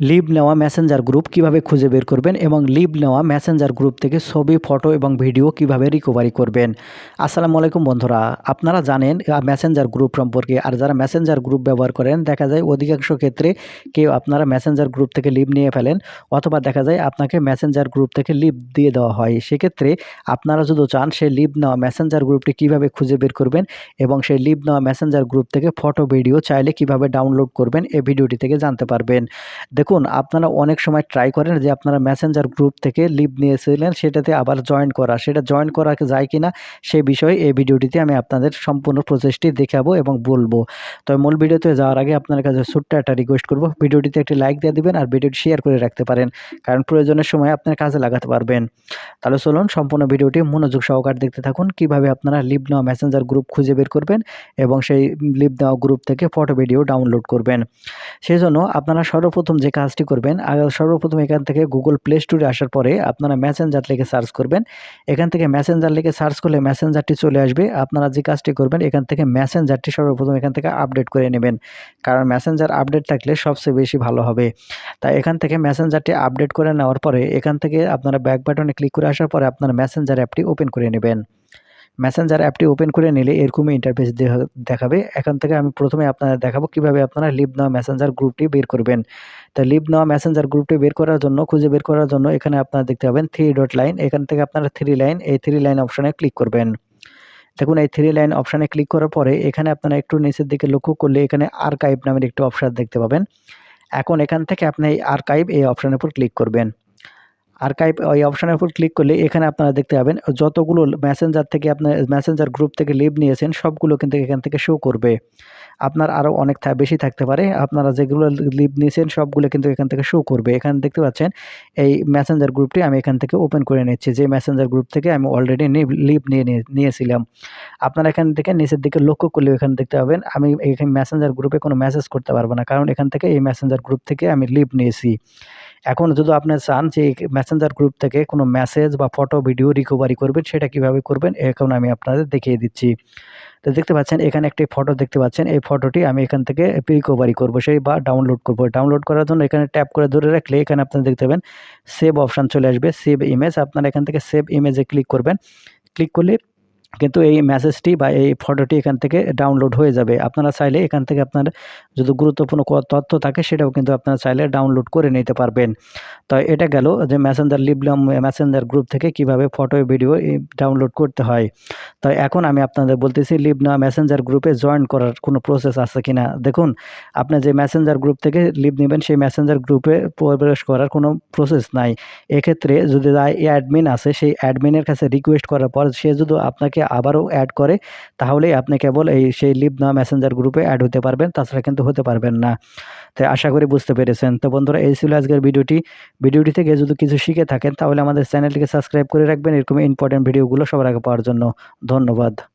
Leave নেওয়া messenger group কীভাবে খুঁজে বের করবেন এবং লিভ নেওয়া মেসেঞ্জার গ্রুপ থেকে ছবি ফটো এবং ভিডিও কীভাবে রিকভারি করবেন। আসসালামু আলাইকুম বন্ধুরা, আপনারা জানেন মেসেঞ্জার গ্রুপ সম্পর্কে। আর যারা মেসেঞ্জার গ্রুপ ব্যবহার করেন, দেখা যায় অধিকাংশ ক্ষেত্রে কেউ আপনারা মেসেঞ্জার গ্রুপ থেকে লিভ নিয়ে ফেলেন, অথবা দেখা যায় আপনাকে মেসেঞ্জার গ্রুপ থেকে লিভ দিয়ে দেওয়া হয়। সেক্ষেত্রে আপনারা যদি চান, সেই লিভ নেওয়া মেসেঞ্জার গ্রুপটি কীভাবে খুঁজে বের করবেন এবং সেই লিভ নেওয়া মেসেঞ্জার গ্রুপ থেকে ফটো ভিডিও চাইলে কীভাবে ডাউনলোড করবেন, এই ভিডিওটি থেকে জানতে পারবেন। দেখুন, আপনারা অনেক সময় ট্রাই করেন যে আপনারা মেসেঞ্জার গ্রুপ থেকে লিভ নিয়েছিলেন সেটাতে আবার জয়েন করা। সেটা জয়েন করা যায় কি না সেই বিষয়ে এই ভিডিওটিতে আমি আপনাদের সম্পূর্ণ প্রচেষ্টি দেখাবো এবং বলব। তো মূল ভিডিওতে যাওয়ার আগে আপনার কাছে ছোট্ট একটা রিকোয়েস্ট করব। ভিডিওটিতে একটি লাইক দিয়ে দিবেন আর ভিডিওটি শেয়ার করে রাখতে পারেন, কারণ প্রয়োজনের সময় আপনার কাজে লাগাতে পারবেন। তাহলে চলুন সম্পূর্ণ ভিডিওটি মনোযোগ সহকার দেখতে থাকুন, কীভাবে আপনারা লিভ নেওয়া মেসেঞ্জার গ্রুপ খুঁজে বের করবেন এবং সেই লিভ নেওয়া গ্রুপ থেকে ফটো ভিডিও ডাউনলোড করবেন। সেই জন্য আপনারা সর্বপ্রথম যে কাজটি করবেন। সর্বপ্রথম এখান থেকে গুগল প্লে স্টোরে আসার পরে আপনারা ম্যাসেঞ্জার লিখে সার্চ করবেন। এখান থেকে ম্যাসেঞ্জার লিখে সার্চ করলে ম্যাসেঞ্জারটি চলে আসবে। আপনারা যে কাজটি করবেন, এখান থেকে ম্যাসেঞ্জারটি সর্বপ্রথম এখান থেকে আপডেট করে নেবেন। কারণ ম্যাসেঞ্জার আপডেট থাকলে সবচেয়ে বেশি ভালো হবে। তাই এখান থেকে ম্যাসেঞ্জারটি আপডেট করে নেওয়ার পরে এখান থেকে আপনারা ব্যাক বাটনে ক্লিক করে আসার পরে আপনারা ম্যাসেঞ্জার অ্যাপটি ওপেন করে নেবেন। মেসেঞ্জার অ্যাপটি ওপেন করে নিলে এরকমই ইন্টারফেস দেখাবে। এখান থেকে আমি প্রথমে আপনারা দেখাবো কীভাবে আপনারা লিভ নেওয়া মেসেঞ্জার গ্রুপটি বের করবেন। তা লিভ নেওয়া মেসেঞ্জার গ্রুপটি বের করার জন্য, খুঁজে বের করার জন্য এখানে আপনারা দেখতে পাবেন থ্রি ডট লাইন এখান থেকে আপনারা থ্রি লাইন এই থ্রি লাইন অপশানে ক্লিক করবেন। দেখুন, এই থ্রি লাইন অপশানে ক্লিক করার পরে এখানে আপনারা একটু নিচের দিকে লক্ষ্য করলে এখানে আর্কাইভ নামের একটু অপশান দেখতে পাবেন। এখন এখান থেকে আপনি এই আর্কাইভ এই অপশানের উপর ক্লিক করবেন। আর্কাইভ ওই অপশানের উপর ক্লিক করলে এখানে আপনারা দেখতে পাবেন যতগুলো মেসেঞ্জার থেকে আপনার মেসেঞ্জার গ্রুপ থেকে লিভ নিয়েছেন, সবগুলো কিন্তু এখান থেকে শো করবে। আপনার আরও অনেক বেশি থাকতে পারে। আপনারা যেগুলো লিভ নিয়েছেন, সবগুলো কিন্তু এখান থেকে শো করবে। এখানে দেখতে পাচ্ছেন, এই মেসেঞ্জার গ্রুপটি আমি এখান থেকে ওপেন করে নিচ্ছি। যে মেসেঞ্জার গ্রুপ থেকে আমি অলরেডি লিভ নিয়ে নিয়েছিলাম। আপনারা এখান থেকে নিচের দিকে লক্ষ্য করলে এখানে দেখতে পাবেন, আমি এখানে মেসেঞ্জার গ্রুপে কোনো মেসেজ করতে পারব না। কারণ এখান থেকে এই মেসেঞ্জার গ্রুপ থেকে আমি লিভ নিয়েছি। এখন যদি আপনি চান যে মেসেঞ্জার গ্রুপ থেকে কোনো মেসেজ বা ফটো ভিডিও রিকভারি করবেন, সেটা কীভাবে করবেন, এখন আমি আপনাদের দেখিয়ে দিচ্ছি। তো দেখতে পাচ্ছেন, এখানে একটি ফটো দেখতে পাচ্ছেন, এই ফটোটি আমি এখান থেকে রিকভারি করব, সেই বা ডাউনলোড করব। ডাউনলোড করার জন্য এখানে ট্যাপ করে ধরে রাখলে এখানে আপনারা দেখতে পাবেন সেভ অপশান চলে আসবে সেভ ইমেজ আপনারা এখান থেকে সেভ ইমেজে ক্লিক করবেন। ক্লিক করলে কিন্তু এই মেসেজটি বা এই ফটোটি এখান থেকে ডাউনলোড হয়ে যাবে। আপনারা চাইলে এখান থেকে আপনার যদি গুরুত্বপূর্ণ তথ্য থাকে, সেটাও কিন্তু আপনারা চাইলে ডাউনলোড করে নিতে পারবেন। তো এটা গেল যে মেসেঞ্জার লিবলাম মেসেঞ্জার গ্রুপ থেকে কীভাবে ফটো ভিডিও ডাউনলোড করতে হয়। তো এখন আমি আপনাদের বলতেছি লিবনা মেসেঞ্জার গ্রুপে জয়েন করার কোনো প্রসেস আছে কি না দেখুন, আপনি যে মেসেঞ্জার গ্রুপ থেকে লিভ নেবেন, সেই মেসেঞ্জার গ্রুপে প্রবেশ করার কোনো প্রসেস নাই। এক্ষেত্রে যদি অ্যাডমিন আছে, সেই অ্যাডমিনের কাছে রিকোয়েস্ট করার পর সে যদি আপনাকে আবারও অ্যাড করে, তাহলেই আপনি কেবল এই সেই লিভ না মেসেঞ্জার গ্রুপে অ্যাড হতে পারবেন, তাছাড়া কিন্তু হতে পারবেন না। তাই আশা করি বুঝতে পেরেছেন। তো বন্ধুরা, এই ছিল আজকের ভিডিওটি। ভিডিওটি থেকে যদি কিছু শিখে থাকেন, তাহলে আমাদের চ্যানেলটিকে সাবস্ক্রাইব করে রাখবেন। এরকম ইম্পর্টেন্ট ভিডিওগুলো সবার আগে পাওয়ার জন্য। ধন্যবাদ।